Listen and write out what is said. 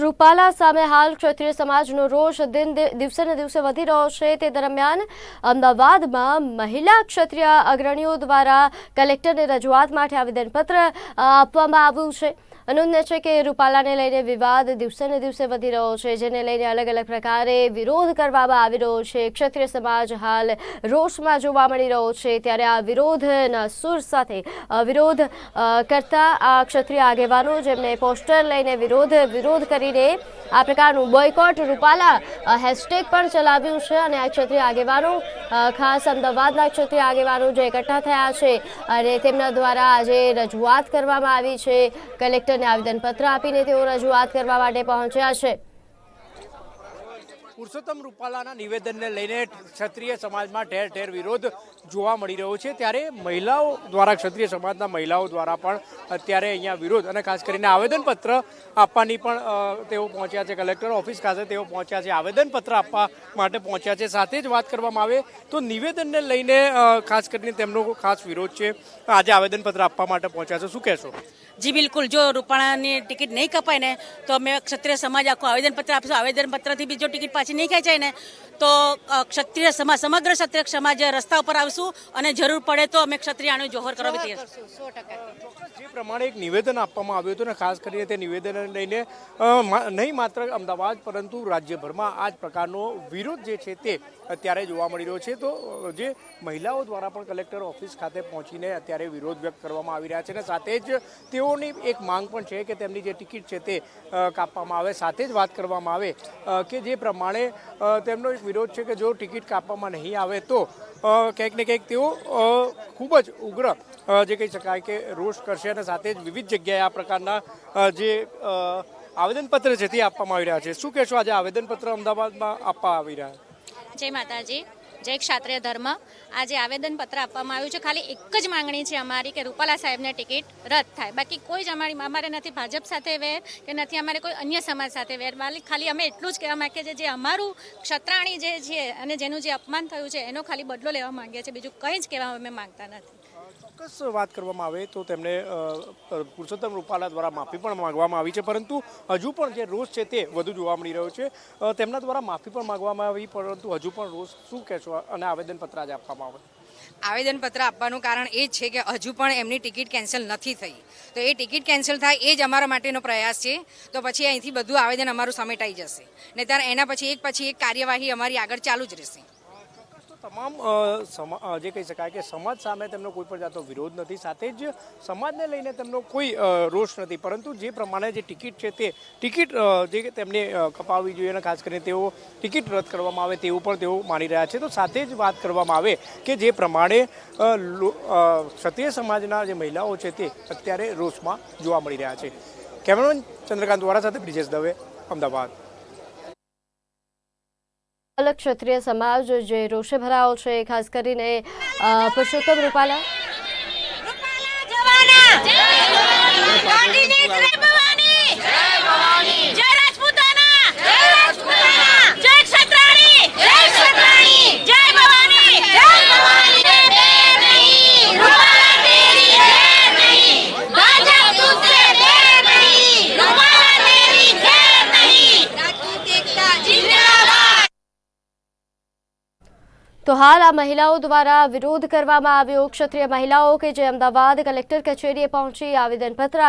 રૂપાલા સામે હાલ ક્ષત્રિય સમાજનો રોષ દિન દિવસે ને દિવસે વધી રહ્યો છે. તે દરમિયાન અમદાવાદમાં મહિલા ક્ષત્રિય અગ્રણીઓ દ્વારા કલેક્ટરને રજૂઆત માટે આવેદનપત્ર આપવામાં આવ્યું છે. અનોન્ય છે કે રૂપાલાને લઈને વિવાદ દિવસે ને દિવસે વધી રહ્યો છે, જેને લઈને અલગ અલગ પ્રકારે વિરોધ કરવામાં આવી રહ્યો છે. ક્ષત્રિય સમાજ હાલ રોષમાં જોવા મળી રહ્યો છે. ત્યારે આ વિરોધના સુર સાથે વિરોધ કરતા આ ક્ષત્રિય આગેવાનો જેમને પોસ્ટર લઈને વિરોધ વિરોધ કરીને આ પ્રકારનું બોયકોટ રૂપાલા હેશટેગ પણ ચલાવ્યું છે અને આ ક્ષત્રિય આગેવાનો ખાસ અમદાવાદના ક્ષત્રિય આગેવાનો જે એકઠા થયા છે અને તેમના દ્વારા આજે રજૂઆત કરવામાં આવી છે. કલેક્ટરને આવેદનપત્ર આપીને તેઓ રજૂઆત કરવા માટે પહોંચ્યા છે. પુરુષોત્તમ રૂપાલાના નિવેદનને લઈને ક્ષત્રિય સમાજમાં ઠેર ઠેર વિરોધ જોવા મળી રહ્યો છે. ત્યારે મહિલાઓ દ્વારા, ક્ષત્રિય સમાજના મહિલાઓ દ્વારા પણ અત્યારે અહીંયા વિરોધ અને ખાસ કરીને આવેદનપત્ર આપવાની પણ તેઓ પહોંચ્યા છે. કલેક્ટર ઓફિસ ખાતે તેઓ પહોંચ્યા છે. આવેદનપત્ર આપવા માટે પહોંચ્યા છે. સાથે જ વાત કરવામાં આવે તો નિવેદનને લઈને ખાસ કરીને તેમનો ખાસ વિરોધ છે. આજે આવેદનપત્ર આપવા માટે પહોંચ્યા છે. શું કહેશો? જી બિલકુલ જો રૂપાણાની ટિકિટ નહીં કપાય ને તો અમે ક્ષત્રિય સમાજ આખું આવેદનપત્ર આપીશું. આવેદનપત્રથી બી જો ટિકિટ પાછી નહીં ખેંચાય ને તો ક્ષત્રિય સમાજ સમગ્ર ક્ષત્રિય સમાજ રસ્તા ઉપર આવશું અને જરૂર પડે તો અમે ક્ષત્રિયાનું જોહર કરવા તૈયાર જે પ્રમાણે એક નિવેદન આપવામાં આવ્યું હતું ને ખાસ કરીને તે નિવેદનને લઈને નહીં માત્ર અમદાવાદ પરંતુ રાજ્યભરમાં આ જ પ્રકારનો વિરોધ જે છે તે અત્યારે જોવા મળી રહ્યો છે. તો જે મહિલાઓ દ્વારા પણ કલેક્ટર ઓફિસ ખાતે પહોંચીને અત્યારે વિરોધ વ્યક્ત કરવામાં આવી રહ્યા છે. અને સાથે જ તેઓની એક માંગ પણ છે કે તેમની જે ટિકિટ છે તે કાપવામાં આવે, સાથે જ વાત કરવામાં આવે કે જે પ્રમાણે તેમનો એક વિરોધ છે કે જો ટિકિટ કાપવામાં નહીં આવે તો ક્યાંક ને ક્યાંક તેઓ ખૂબ જ ઉગ્ર જે કહી શકાય કે રોષ કરશે અને સાથે જ વિવિધ જગ્યાએ આ પ્રકારના જે આવેદનપત્ર છે તે આપવામાં આવી રહ્યા છે. શું કહેશો આજે આવેદનપત્ર અમદાવાદમાં આપવા આવી રહ્યા? જય માતાજી. જય ક્ષાત્રિય ધર્મ. આજે આવેદનપત્ર આપવામાં આવ્યું છે. ખાલી એક જ માંગણી છે અમારી કે રૂપાલા સાહેબને ટિકિટ રદ થાય. બાકી કોઈ જ અમારી અમારે નથી ભાજપ સાથે વેર કે નથી અમારે કોઈ અન્ય સમાજ સાથે વેર. ખાલી અમે એટલું જ કહેવા માંગીએ છીએ. જે અમારું ક્ષત્રાણી જે છે અને જેનું જે અપમાન થયું છે, એનો ખાલી બદલો લેવા માંગીએ છીએ. બીજું કંઈ જ કહેવા અમે માંગતા નથી. ચોક્કસ વાત કરવામાં આવે તો તેમને પુરુષોત્તમ રૂપાલા દ્વારા માફી પણ માંગવામાં આવી છે. પરંતુ હજુ પણ જે રોષ છે તે વધુ જોવા મળી રહ્યો છે. તેમના દ્વારા માફી પણ માંગવામાં આવી, પરંતુ હજુ પણ રોષ શું કહેશો? અને આવેદનપત્ર આજે આપવામાં આવે. આવેદનપત્ર આપવાનું કારણ એ છે કે હજુ પણ એમની ટિકિટ કેન્સલ નથી થઈ. તો એ ટિકિટ કેન્સલ થાય એ જ અમારા માટેનો પ્રયાસ છે. તો પછી અહીંથી બધું આવેદન અમારું સમેટાઈ જશે. ને ત્યારે એના પછી એક પછી એક કાર્યવાહી અમારી આગળ ચાલુ જ રહેશે. તમામ જે કહી શકાય કે સમાજ સામે તેમનો કોઈ પણ જાતનો વિરોધ નથી, સાથે જ સમાજને લઈને તેમનો કોઈ રોષ નથી. પરંતુ જે પ્રમાણે જે ટિકિટ છે તે ટિકિટ જે તેમને કપાવવી જોઈએ અને ખાસ કરીને તેઓ ટિકિટ રદ કરવામાં આવે તેવું પણ તેઓ માની રહ્યા છે. તો સાથે જ વાત કરવામાં આવે કે જે પ્રમાણે ક્ષત્રિય સમાજના જે મહિલાઓ છે તે અત્યારે રોષમાં જોવા મળી રહ્યા છે. કેમેરામેન ચંદ્રકાંત દ્વારા સાથે બ્રિજેશ દવે, અમદાવાદ. અલગ ક્ષત્રિય સમાજ જે રોષે ભરાયો છે ખાસ કરીને પુરુષોત્તમ રૂપાલા. તો હાલ આ મહિલાઓ દ્વારા વિરોધ કરવામાં આવ્યો. ક્ષત્રિય મહિલાઓ કે જે અમદાવાદ કલેક્ટર કચેરીએ પહોંચી આવેદનપત્ર